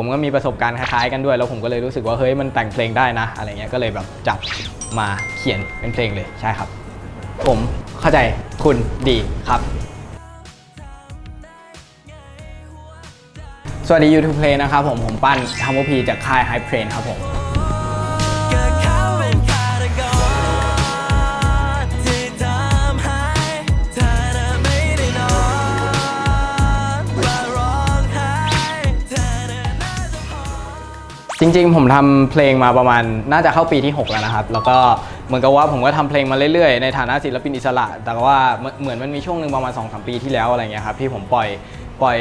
ผมก็มีประสบการณ์คล้ายๆกันด้วย แล้วผมก็เลยรู้สึกว่าเฮ้ยมันแต่งเพลงได้นะ อะไรเงี้ยก็เลยแบบจับมาเขียนเป็นเพลงเลยใช่ครับ ผมเข้าใจคุณดีครับ สวัสดี YouTube Play นะครับผมผมปั้นทามพีจากค่ายไฮเพลน์ครับผม จริงๆ ผมทำเพลงมาประมาณน่าจะเข้าปีที่ 6 แล้วนะครับ แล้วก็เหมือนกับว่าผมก็ทำเพลงมาเรื่อยๆ ในฐานะศิลปินอิสระ แต่ว่าเหมือนมันมีช่วงหนึ่งประมาณ2อสปีที่แล้วอะไรเงี้ยครับที่ผมปล่อยปล่อย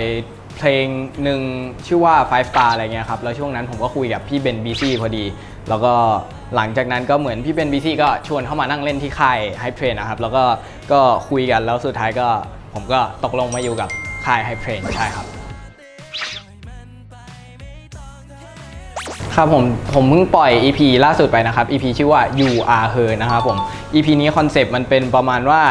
เพลงหนึ่งชื่อว่า Five Star อะไรเงี้ยครับ แล้วช่วงนั้นผมก็คุยกับพี่เบนบีซี่พอดี แล้วก็หลังจากนั้นก็เหมือนพี่เบนบีซี่ก็ชวนเข้ามานั่งเล่นที่ค่าย Hype Train นะครับ แล้วก็ก็คุยกันแล้วสุดท้ายก็ผมก็ตกลงมาอยู่กับค่าย Hype Train ใช่ครับ ครับผมผมเพิ่งปล่อย EP ล่าสุดไปนะครับ EP ชื่อว่า You Are Her นะครับผม EP นี้คอนเซปต์มันเป็นประมาณว่า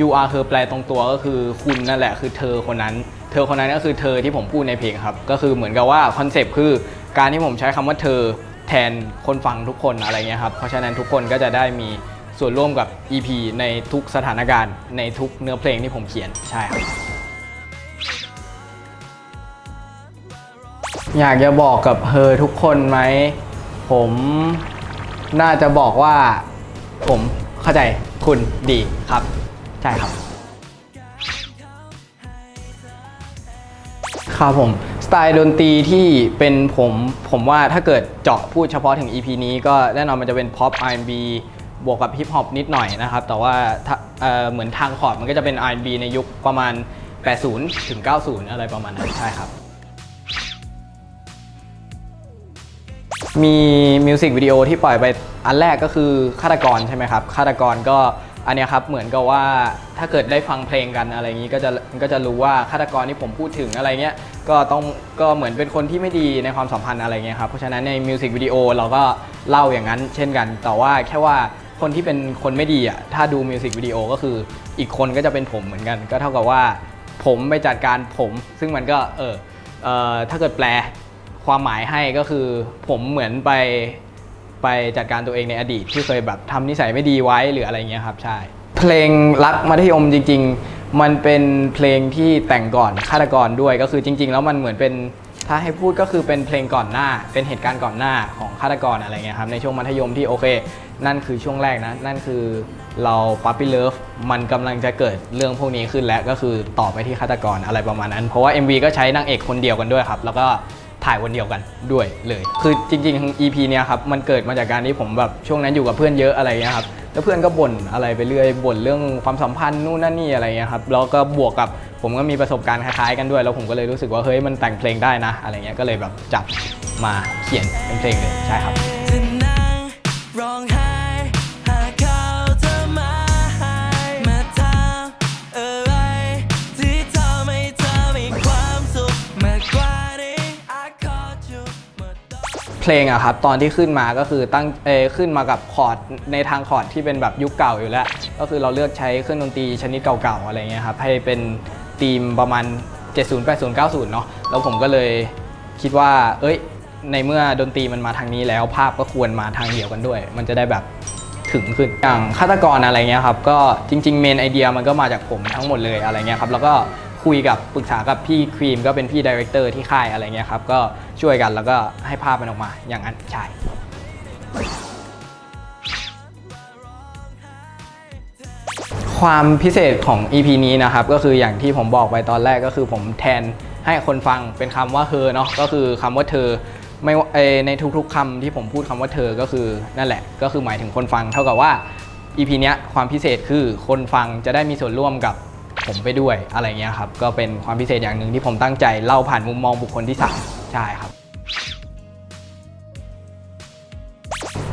You Are Her แปลตรงตัวก็คือคุณนั่นแหละคือเธอคนนั้น เธอคนนั้นก็คือเธอที่ผมพูดในเพลงครับ ก็คือเหมือนกับว่าคอนเซปต์คือการที่ผมใช้คำว่าเธอแทนคนฟังทุกคนอะไรเงี้ยครับ เพราะฉะนั้นทุกคนก็จะได้มีส่วนร่วมกับ EP ในทุกสถานการณ์ในทุกเนื้อเพลงที่ผมเขียนใช่ครับ อยากจะบอกกับเธอทุกคนไหม ผมน่าจะบอกว่า ผมเข้าใจคุณดีครับ ใช่ครับ ครับผม สไตล์ดนตรีที่เป็นผมผมว่าถ้าเกิดเจาะพูดเฉพาะถึง EP นี้ก็แน่นอนมันจะเป็น pop R&B บวกกับฮิปฮอปนิดหน่อยนะครับ แต่ว่าาเเหมือนทางคอร์ดมันก็จะเป็น R&B ในยุคประมาณ 80 ถึง 90 อะไรประมาณนั้นใช่ครับ มีมิวสิกวิดีโอที่ปล่อยไปอันแรกก็คือฆาตกรใช่ไหมครับฆาตกรก็อันนี้ครับเหมือนกับว่าถ้าเกิดได้ฟังเพลงกันอะไรอย่างนี้ก็จะก็จะรู้ว่าฆาตกรที่ผมพูดถึงอะไรเงี้ยก็ต้องก็เหมือนเป็นคนที่ไม่ดีในความสัมพันธ์อะไรเงี้ยครับเพราะฉะนั้นในมิวสิกวิดีโอเราก็เล่าอย่างนั้นเช่นกัน แต่ว่าแค่ว่าคนที่เป็นคนไม่ดีอะถ้าดูมิวสิกวิดีโอก็คืออีกคนก็จะเป็นผมเหมือนกัน ก็เท่ากับว่าผมไปจัดการผม ซึ่งมันก็เออเอ่อถ้าเกิดแปล ความหมายให้ก็คือผมเหมือนไปไปจัดการตัวเองในอดีตที่เคยแบบทำนิสัยไม่ดีไว้หรืออะไรเงี้ยครับใช่เพลงรักมัธยมจริง ๆ มันเป็นเพลงที่แต่งก่อนฆาตกรด้วยก็คือจริง ๆ แล้วมันเหมือนเป็นถ้าให้พูดก็คือเป็นเพลงก่อนหน้า เป็นเหตุการณ์ก่อนหน้าของฆาตกรอะไรเงี้ยครับในช่วงมัธยมที่โอเค นั่นคือช่วงแรกนะ นั่นคือเราปั๊ปปี้เลิฟมันกำลังจะเกิดเรื่องพวกนี้ขึ้นแล้วก็คือต่อไปที่ฆาตกรอะไรประมาณนั้น เพราะว่า MV ก็ใช้นางเอกคนเดียวกันด้วยครับ แล้วก็ ถ่ายวันเดียวกันด้วยเลย คือจริงๆ EP เนี้ยครับมันเกิดมาจากการที่ผมแบบช่วงนั้นอยู่กับเพื่อนเยอะอะไรเงี้ยครับแล้วเพื่อนก็บ่นอะไรไปเรื่อยบ่นเรื่องความสัมพันธ์นู่นนั่นนี่อะไรเงี้ยครับแล้วก็บวกกับผมก็มีประสบการณ์คล้ายๆกันด้วย แล้วผมก็เลยรู้สึกว่าเฮ้ยมันแต่งเพลงได้นะ อะไรเงี้ยก็เลยแบบจับมาเขียนเป็นเพลงเลยใช่ครับ เพลงอะครับตอนที่ขึ้นมาก็คือตั้งเออขึ้นมากับคอร์ดในทางคอร์ดที่เป็นแบบยุคเก่าอยู่แล้ว ก็คือเราเลือกใช้เครื่องดนตรีชนิดเก่าๆอะไรเงี้ยครับให้เป็นธีมประมาณ 70 80 90 เนาะแล้วผมก็เลยคิดว่า เอ้ย ในเมื่อดนตรีมันมาทางนี้แล้วภาพก็ควรมาทางเดียวกันด้วย มันจะได้แบบถึงขึ้นอย่างฆาตกรอะไรเงี้ยครับก็จริงๆเมนไอเดียมันก็มาจากผมทั้งหมดเลยอะไรเงี้ยครับแล้วก็ คุยกับปรึกษากับพี่ครีมก็เป็นพี่ดีเรคเตอร์ที่ค่ายอะไรเงี้ยครับก็ช่วยกันแล้วก็ให้ภาพมันออกมาอย่างนั้นใช่ความพิเศษของ EP นี้นะครับก็คืออย่างที่ผมบอกไปตอนแรกก็คือผมแทนให้คนฟังเป็นคำว่าเธอเนาะก็คือคำว่าเธอไม่ในทุกๆคำที่ผมพูดคำว่าเธอก็คือนั่นแหละ ก็คือหมายถึงคนฟัง เท่ากับว่า EP เนี้ยความพิเศษคือคนฟังจะได้มีส่วนร่วมกับ ผมไปด้วยอะไรเงี้ยครับ ก็เป็นความพิเศษอย่างหนึ่งที่ผมตั้งใจเล่าผ่านมุมมองบุคคลที่สามใช่ครับ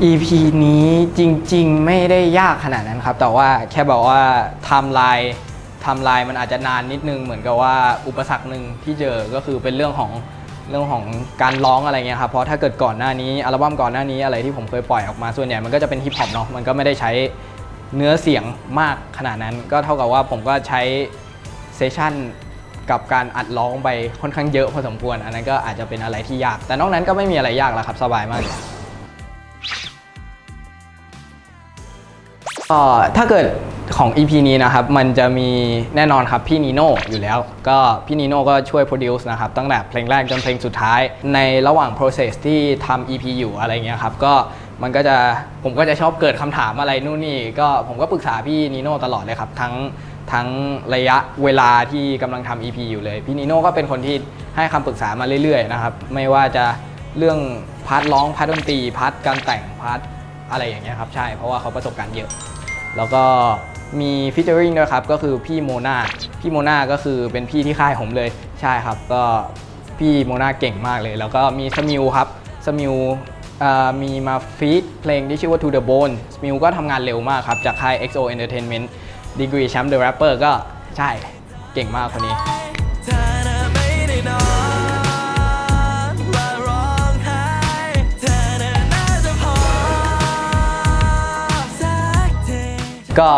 EP นี้จริงๆ ไม่ได้ยากขนาดนั้นครับ แต่ว่าแค่บอกว่าไทม์ไลน์ไทม์ไลน์มันอาจจะนานนิดนึงเหมือนกับว่าอุปสรรคหนึ่งที่เจอก็คือเป็นเรื่องของเรื่องของการร้องอะไรเงี้ยครับ เพราะถ้าเกิดก่อนหน้านี้อัลบั้มก่อนหน้านี้อะไรที่ผมเคยปล่อยออกมาส่วนใหญ่มันก็จะเป็นฮิปฮอปเนาะ มันก็ไม่ได้ใช้ เนื้อเสียงมากขนาดนั้น ก็เท่ากับว่าผมก็ใช้เซสชั่นกับการอัดร้องไปค่อนข้างเยอะพอสมควร อันนั้นก็อาจจะเป็นอะไรที่ยาก แต่นอกนั้นก็ไม่มีอะไรยากแล้วครับ สบายมากก็ถ้าเกิดของ EP นี้นะครับ มันจะมีแน่นอนครับ พี่นีโน่อยู่แล้ว ก็พี่นีโน่ก็ช่วย produce นะครับ ตั้งแต่เพลงแรกจนเพลงสุดท้าย ในระหว่าง process ที่ทำ EP อยู่อะไรเงี้ยครับ ก็ มันก็จะผมก็จะชอบเกิดคำถามอะไรนู่นนี่ก็ผมก็ปรึกษาพี่นีโน่ตลอดเลยครับ ทั้งทั้งระยะเวลาที่กำลังทำ EP อยู่เลย พี่นีโน่ก็เป็นคนที่ให้คำปรึกษามาเรื่อยๆนะครับ ไม่ว่าจะเรื่องพาร์ทร้องพาร์ทดนตรีพาร์ทการแต่งพาร์ทอะไรอย่างเงี้ยครับใช่เพราะว่าเขาประสบการณ์เยอะ แล้วก็มีฟิชเจอริงด้วยครับ ก็คือพี่โมนาพี่โมนาก็คือเป็นพี่ที่ค่ายผมเลยใช่ครับ ก็พี่โมนาเก่งมากเลย แล้วก็มีสมิวครับสมิว มีมาฟีดเพลงที่ชื่อว่า To the Bone มิวก็ทำงานเร็วมากครับ จากค่าย XO Entertainment Degree Champ The Rapper ก็ใช่เก่งมากคนนี้ก็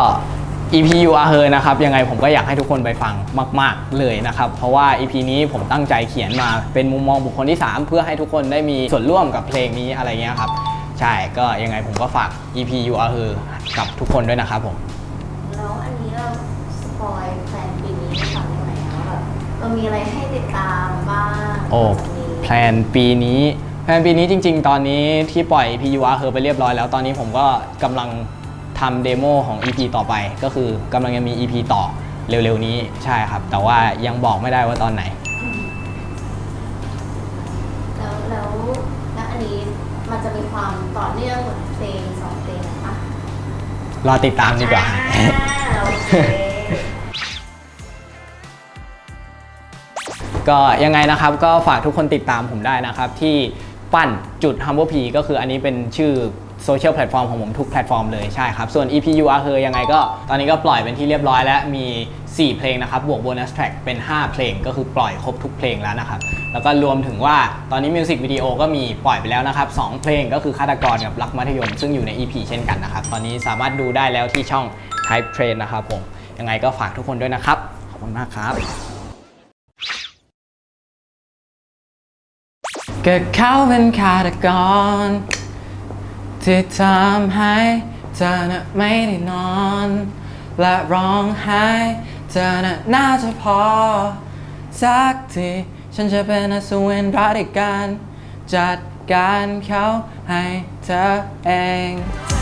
EP You Are Her นะครับ ยังไงผมก็อยากให้ทุกคนไปฟังมาก ๆ เลยนะครับ เพราะว่า EP นี้ผมตั้งใจเขียนมาเป็นมุมมองบุคคลที่ 3 เพื่อให้ทุกคนได้มีส่วนร่วมกับเพลงนี้อะไรเงี้ยครับ ใช่ก็ยังไงผมก็ฝาก EP You Are Her กับทุกคนด้วยนะครับผมแล้วอันนี้เราสปอยแพลนปีนี้ให้ฟังได้ไหมคะแบบเรามีอะไรให้ติดตามบ้างโอ้หลังจากนี้แพลนปีนี้แพลนปีนี้จริง ๆ ตอนนี้ที่ปล่อย EP You Are Her ไปเรียบร้อยแล้วตอนนี้ผมก็กำลัง ทำเดโมของ EP ต่อไป ก็คือกำลังจะมี EP ต่อเร็วๆนี้ใช่ครับ แต่ว่ายังบอกไม่ได้ว่าตอนไหน แล้วแล้วแล้วอันนี้มันจะมีความต่อเนื่องเหมือนเพลงสองเพลงนะคะรอติดตามดีกว่า อ่าโอเคก็ยังไงนะครับก็ฝากทุกคนติดตามผมได้นะครับที่ ปั้นจุด Humble P ก็คืออันนี้เป็นชื่อโซเชียลแพลตฟอร์มของผมทุกแพลตฟอร์มเลยใช่ครับ ส่วน EPU R คือยังไงก็ ตอนนี้ก็ปล่อยเป็นที่เรียบร้อยแล้วมี 4 เพลงนะครับบวกโบนัสแทร็กเป็น 5 เพลงก็คือปล่อยครบทุกเพลงแล้วนะครับ แล้วก็รวมถึงว่าตอนนี้มิวสิกวิดีโอก็มีปล่อยไปแล้วนะครับ 2 เพลงก็คือฆาตกรกับรักมัธยม ซึ่งอยู่ใน EP เช่นกันนะครับ ตอนนี้สามารถดูได้แล้วที่ช่อง Type Train นะครับผมยังไงก็ฝากทุกคนด้วยนะครับขอบคุณมากครับ ก็เขาเป็นฆาตกร ที่ทำให้เธอน่ะไม่ได้นอน และร้องไห้เธอน่ะน่าจะพอ สักทีฉันจะเป็นอสูรบริการ จัดการเขาให้เธอเอง